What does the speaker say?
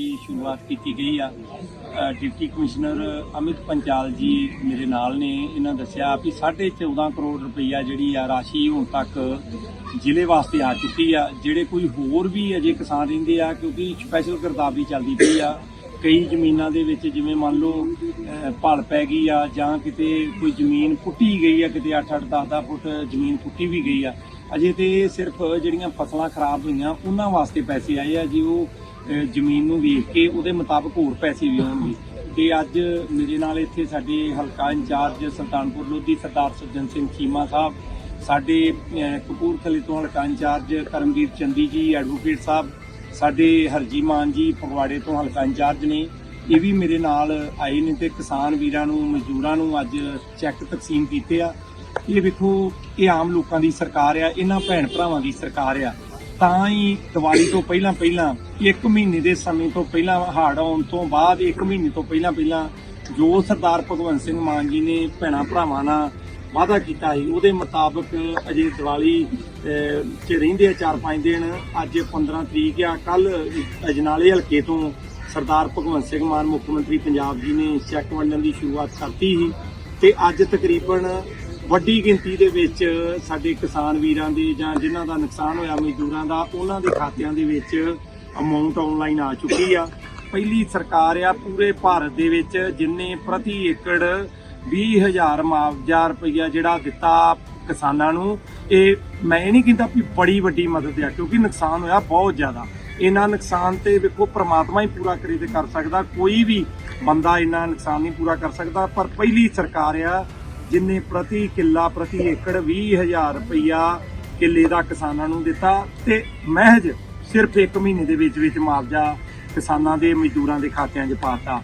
ਦੀ ਸ਼ੁਰੂਆਤ ਕੀਤੀ ਗਈ ਆ। ਡਿਪਟੀ ਕਮਿਸ਼ਨਰ ਅਮਿਤ ਪੰਚਾਲ ਜੀ ਮੇਰੇ ਨਾਲ ਨੇ। ਇਹਨਾਂ ਦੱਸਿਆ ਵੀ 14.5 ਕਰੋੜ ਰੁਪਈਆ ਜਿਹੜੀ ਆ ਰਾਸ਼ੀ ਹੁਣ ਤੱਕ ਜ਼ਿਲ੍ਹੇ ਵਾਸਤੇ ਆ ਚੁੱਕੀ ਆ। ਜਿਹੜੇ ਕੋਈ ਹੋਰ ਵੀ ਅਜੇ ਕਿਸਾਨ ਰਹਿੰਦੇ ਆ, ਕਿਉਂਕਿ ਸਪੈਸ਼ਲ ਗਰਦਾਵਰੀ ਚੱਲਦੀ ਪਈ ਆ। ਕਈ ਜ਼ਮੀਨਾਂ ਦੇ ਵਿੱਚ ਜਿਵੇਂ ਮੰਨ ਲਓ ਭਲ ਪੈ ਗਈ ਆ ਜਾਂ ਕਿਤੇ ਕੋਈ ਜ਼ਮੀਨ ਪੁੱਟੀ ਗਈ ਆ, ਕਿਤੇ 8-8 10-10 ਫੁੱਟ ਜ਼ਮੀਨ ਪੁੱਟੀ ਵੀ ਗਈ ਆ। ਅਜੇ ਤੇ ਸਿਰਫ ਜਿਹੜੀਆਂ ਫਸਲਾਂ ਖਰਾਬ ਹੋਈਆਂ, ਉਹਨਾਂ ਵਾਸਤੇ ਪੈਸੇ ਆਏ ਆ। ਜੀ ਉਹ ਜ਼ਮੀਨ ਨੂੰ ਵੇਖ ਕੇ ਉਹਦੇ ਮੁਤਾਬਕ ਹੋਰ ਪੈਸੇ ਵੀ ਆਉਣਗੇ। ਤੇ ਅੱਜ ਮੇਰੇ ਨਾਲ ਇੱਥੇ ਸਾਡੇ ਹਲਕਾ ਇੰਚਾਰਜ ਸੁਲਤਾਨਪੁਰ ਲੋਧੀ ਸਰਦਾਰ ਸੱਜਣ ਸਿੰਘ ਚੀਮਾ ਸਾਹਿਬ, ਸਾਡੇ ਕਪੂਰਥਲੇ ਤੋਂ ਹਲਕਾ ਇੰਚਾਰਜ ਕਰਮਵੀਰ ਚੰਦੀ ਜੀ, ਐਡਵੋਕੇਟ ਸਾਹਿਬ, ਸਾਡੇ ਹਰਜੀ ਮਾਨ ਜੀ, ਫਗਵਾੜੇ ਤੋਂ ਹਲਕਾ ਇੰਚਾਰਜ ਨੇ। ਇਹ ਵੀ ਮੇਰੇ ਨਾਲ ਆਏ ਨੇ ਤੇ ਕਿਸਾਨ ਵੀਰਾਂ ਨੂੰ, ਮਜ਼ਦੂਰਾਂ ਨੂੰ ਅੱਜ ਚੈੱਕ ਤਕਸੀਮ ਕੀਤੇ ਆ। ਇਹ ਵੇਖੋ, ਇਹ ਆਮ ਲੋਕਾਂ ਦੀ ਸਰਕਾਰ ਆ, ਇਹਨਾਂ ਭੈਣ ਭਰਾਵਾਂ ਦੀ ਸਰਕਾਰ ਆ। ਤਾਂ ਹੀ ਦੀਵਾਲੀ ਤੋਂ ਪਹਿਲਾਂ ਪਹਿਲਾਂ, ਇੱਕ ਮਹੀਨੇ ਦੇ ਸਮੇਂ ਤੋਂ ਪਹਿਲਾਂ ਹਾੜ ਆਉਣ ਤੋਂ ਬਾਅਦ ਇੱਕ ਮਹੀਨੇ ਤੋਂ ਪਹਿਲਾਂ ਪਹਿਲਾਂ ਜੋ ਸਰਦਾਰ ਭਗਵੰਤ ਸਿੰਘ ਮਾਨ ਜੀ ਨੇ ਭੈਣਾ ਭਰਾਵਾਂ ਨਾਲ ਵਾਅਦਾ ਕੀਤਾ ਸੀ, ਉਹਦੇ ਮੁਤਾਬਕ ਅਜੇ ਦੀਵਾਲੀ ਚ ਰਹਿੰਦੇ ਆ 4-5 ਦਿਨ, ਅੱਜ 15 ਤਰੀਕ ਆ ਕੱਲ ਅਜਨਾਲੇ ਹਲਕੇ ਤੋਂ ਸਰਦਾਰ ਭਗਵੰਤ ਸਿੰਘ ਮਾਨ ਮੁੱਖ ਮੰਤਰੀ ਪੰਜਾਬ ਜੀ ਨੇ ਚੈੱਕ ਵੰਡਣ ਦੀ ਸ਼ੁਰੂਆਤ ਕਰਤੀ ਸੀ ਤੇ ਅੱਜ ਤਕਰੀਬਨ ਵੱਡੀ ਗਿਣਤੀ ਦੇ ਵਿੱਚ ਸਾਡੇ ਕਿਸਾਨ ਵੀਰਾਂ ਦੇ ਜਾਂ ਜਿਨ੍ਹਾਂ ਦਾ ਨੁਕਸਾਨ ਹੋਇਆ ਮਜ਼ਦੂਰਾਂ ਦਾ, ਉਹਨਾਂ ਦੇ ਖਾਤਿਆਂ ਦੇ ਵਿੱਚ ਅਮਾਉਂਟ ਆਨਲਾਈਨ ਆ ਚੁੱਕੀ ਆ। ਪਹਿਲੀ ਸਰਕਾਰ ਆ ਪੂਰੇ ਭਾਰਤ ਦੇ ਵਿੱਚ, ਜਿੰਨੇ ਪ੍ਰਤੀ ਏਕੜ 20000 ਮੁਆਵਜ਼ਾ ਰੁਪਈਆ ਜਿਹੜਾ ਦਿੱਤਾ ਕਿਸਾਨਾਂ ਨੂੰ। ਇਹ ਮੈਂ ਇਹ ਨਹੀਂ ਕਹਿੰਦਾ ਵੀ ਬੜੀ ਵੱਡੀ ਮਦਦ ਆ, ਕਿਉਂਕਿ ਨੁਕਸਾਨ ਹੋਇਆ ਬਹੁਤ ਜ਼ਿਆਦਾ। ਇਹਨਾਂ ਨੁਕਸਾਨ ਤੇ ਵੇਖੋ, ਪ੍ਰਮਾਤਮਾ ਹੀ ਪੂਰਾ ਕਰੇ ਤੇ ਕਰ ਸਕਦਾ। ਕੋਈ ਵੀ ਬੰਦਾ ਇੰਨਾ ਨੁਕਸਾਨ ਨਹੀਂ ਪੂਰਾ ਕਰ ਸਕਦਾ, ਪਰ ਪਹਿਲੀ ਸਰਕਾਰ ਆ ਜਿਨੇ ਪ੍ਰਤੀ ਕਿੱਲਾ, ਪ੍ਰਤੀ ਏਕੜ 20000 ਰੁਪਈਆ ਕਿੱਲੇ ਦਾ ਕਿਸਾਨਾਂ ਨੂੰ ਦਿੱਤਾ ਤੇ ਮਹਿਜ ਸਿਰਫ 1 ਮਹੀਨੇ ਦੇ ਵਿੱਚ ਵਿੱਚ ਮੁਆਵਜ਼ਾ ਕਿਸਾਨਾਂ ਦੇ ਮਜ਼ਦੂਰਾਂ ਦੇ ਖਾਤਿਆਂ 'ਚ ਪਾਤਾ